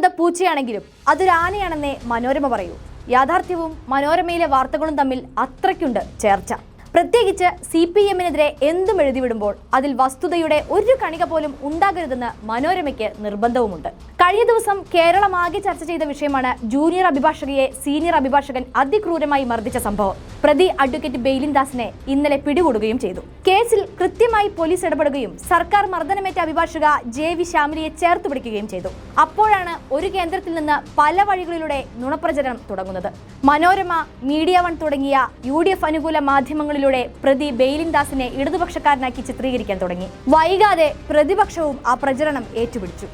നടക്കുന്നത് പൂച്ചയാണെങ്കിലും അതൊരു ആനയാണെന്നേ മനോരമ പറയൂ. യാഥാർത്ഥ്യവും മനോരമയിലെ വാർത്തകളും തമ്മിൽ അത്രയ്ക്കുണ്ട് ചേർച്ച. പ്രത്യേകിച്ച് സി പി എമ്മിനെതിരെ എന്തും എഴുതിവിടുമ്പോൾ അതിൽ വസ്തുതയുടെ ഒരു കണിക പോലും ഉണ്ടാകരുതെന്ന് മനോരമയ്ക്ക് നിർബന്ധവുമുണ്ട്. കഴിഞ്ഞ ദിവസം കേരളമാകെ ചർച്ച ചെയ്ത വിഷയമാണ് ജൂനിയർ അഭിഭാഷകയെ സീനിയർ അഭിഭാഷകൻ അതിക്രൂരമായി മർദ്ദിച്ച സംഭവം. പ്രതി അഡ്വക്കേറ്റ് ബെയിലിൻ ദാസിനെ ഇന്നലെ പിടികൂടുകയും ചെയ്തു. കേസിൽ കൃത്യമായി പോലീസ് ഇടപെടുകയും സർക്കാർ മർദ്ദനമേറ്റ അഭിഭാഷക ജെ വി ശ്യാമിലിയെ ചേർത്ത് പിടിക്കുകയും ചെയ്തു. അപ്പോഴാണ് ഒരു കേന്ദ്രത്തിൽ നിന്ന് പല വഴികളിലൂടെ നുണപ്രചരണം തുടങ്ങുന്നത്. മനോരമ മീഡിയ വൺ തുടങ്ങിയ യു ഡി എഫ് അനുകൂല മാധ്യമങ്ങളിലൂടെ പ്രതി ബെയിലിൻ ദാസിനെ ഇടതുപക്ഷക്കാരനാക്കി ചിത്രീകരിക്കാൻ തുടങ്ങി. വൈകാതെ പ്രതിപക്ഷവും ആ പ്രചരണം ഏറ്റുപിടിച്ചു.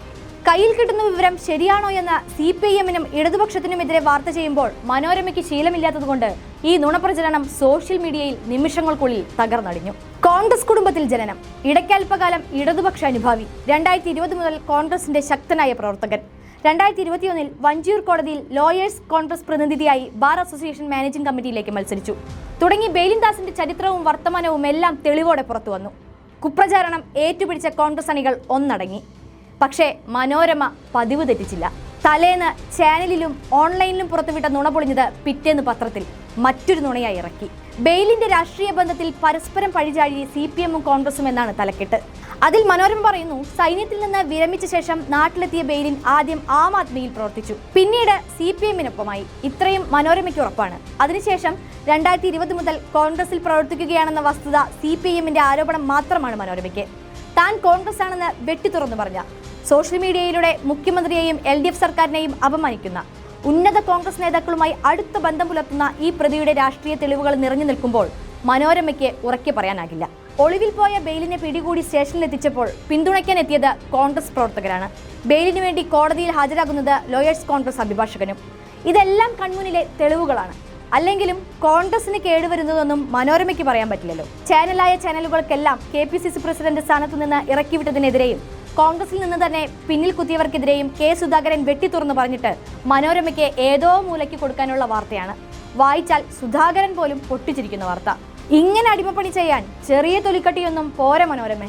കയ്യിൽ കിട്ടുന്ന വിവരം ശരിയാണോ എന്ന് സി പി ഐ എമ്മിനും ഇടതുപക്ഷത്തിനുമെതിരെ വാർത്ത ചെയ്യുമ്പോൾ മനോരമയ്ക്ക് ശീലമില്ലാത്തതുകൊണ്ട് ഈ നുണപ്രചരണം സോഷ്യൽ മീഡിയയിൽ നിമിഷങ്ങൾക്കുള്ളിൽ തകർന്നടിഞ്ഞു. കോൺഗ്രസ് കുടുംബത്തിൽ ജനനം. ഇടയ്ക്കൽപ്പകാലം ഇടതുപക്ഷ അനുഭാവി. രണ്ടായിരത്തി ഇരുപത് മുതൽ കോൺഗ്രസിന്റെ ശക്തനായ പ്രവർത്തകൻ. രണ്ടായിരത്തി ഇരുപത്തിയൊന്നിൽ വഞ്ചിയൂർ കോടതിയിൽ ലോയേഴ്സ് കോൺഗ്രസ് പ്രതിനിധിയായി ബാർ അസോസിയേഷൻ മാനേജിംഗ് കമ്മിറ്റിയിലേക്ക് മത്സരിച്ചു. തുടങ്ങി ബേലിൻദാസിന്റെ ചരിത്രവും വർത്തമാനവും എല്ലാം തെളിവോടെ പുറത്തു വന്നു. കുപ്രചാരണം ഏറ്റുപിടിച്ച കോൺഗ്രസ് അണികൾ ഒന്നടങ്ങി. പക്ഷേ മനോരമ പതിവ് തെറ്റിച്ചില്ല. തലേന്ന് ചാനലിലും ഓൺലൈനിലും പുറത്തുവിട്ട നുണ പൊളിഞ്ഞത് പിറ്റേന്ന് പത്രത്തിൽ. മറ്റൊരു നുണയായി ഇറക്കി. ബെയിലിന്റെ രാഷ്ട്രീയ ബന്ധത്തിൽ പരസ്പരം പഴിചാഴി സി പി എമ്മും കോൺഗ്രസും എന്നാണ് തലക്കെട്ട്. അതിൽ മനോരമ പറയുന്നു സൈന്യത്തിൽ നിന്ന് വിരമിച്ച ശേഷം നാട്ടിലെത്തിയ ബെയിലിൻ ആദ്യം ആം ആദ്മിയിൽ പ്രവർത്തിച്ചു. പിന്നീട് സി പി എമ്മിനൊപ്പമായി. ഇത്രയും മനോരമയ്ക്ക് ഉറപ്പാണ്. അതിനുശേഷം രണ്ടായിരത്തി ഇരുപത് മുതൽ കോൺഗ്രസിൽ പ്രവർത്തിക്കുകയാണെന്ന വസ്തുത സി പി എമ്മിന്റെ ആരോപണം മാത്രമാണ് മനോരമയ്ക്ക്. താൻ കോൺഗ്രസ് ആണെന്ന് വെട്ടിത്തുറന്നു പറഞ്ഞ. സോഷ്യൽ മീഡിയയിലൂടെ മുഖ്യമന്ത്രിയെയും എൽ ഡി എഫ് സർക്കാരിനെയും അപമാനിക്കുന്ന. ഉന്നത കോൺഗ്രസ് നേതാക്കളുമായി അടുത്ത ബന്ധം പുലർത്തുന്ന ഈ പ്രതിയുടെ രാഷ്ട്രീയ തെളിവുകൾ നിറഞ്ഞു നിൽക്കുമ്പോൾ മനോരമയ്ക്ക് ഉറക്കെ പറയാനാകില്ല. ഒളിവിൽ പോയ ബെയിലിനെ പിടികൂടി സ്റ്റേഷനിലെത്തിച്ചപ്പോൾ പിന്തുണയ്ക്കാൻ എത്തിയത് കോൺഗ്രസ് പ്രവർത്തകരാണ്. ബെയിലിനു വേണ്ടി കോടതിയിൽ ഹാജരാകുന്നത് ലോയേഴ്സ് കോൺഗ്രസ് അഭിഭാഷകനും. ഇതെല്ലാം കൺമുന്നിലെ തെളിവുകളാണ്. അല്ലെങ്കിലും കോൺഗ്രസിന് കേടുവരുന്നതൊന്നും മനോരമയ്ക്ക് പറയാൻ പറ്റില്ലല്ലോ. ചാനലായ ചാനലുകൾക്കെല്ലാം K P C C president സ്ഥാനത്തു നിന്ന് ഇറക്കിവിട്ടതിനെതിരെയും കോൺഗ്രസിൽ നിന്ന് തന്നെ പിന്നിൽ കുത്തിയവർക്കെതിരെയും കെ സുധാകരൻ വെട്ടിത്തുറന്ന് പറഞ്ഞിട്ട് മനോരമയ്ക്ക് ഏതോ മൂലയ്ക്ക് കൊടുക്കാനുള്ള വാർത്തയാണ്. വായിച്ചാൽ സുധാകരൻ പോലും പൊട്ടിച്ചിരിക്കുന്ന വാർത്ത. ഇങ്ങനെ അടിമപ്പണി ചെയ്യാൻ ചെറിയ തൊലിക്കട്ടിയൊന്നും പോര മനോരമേ.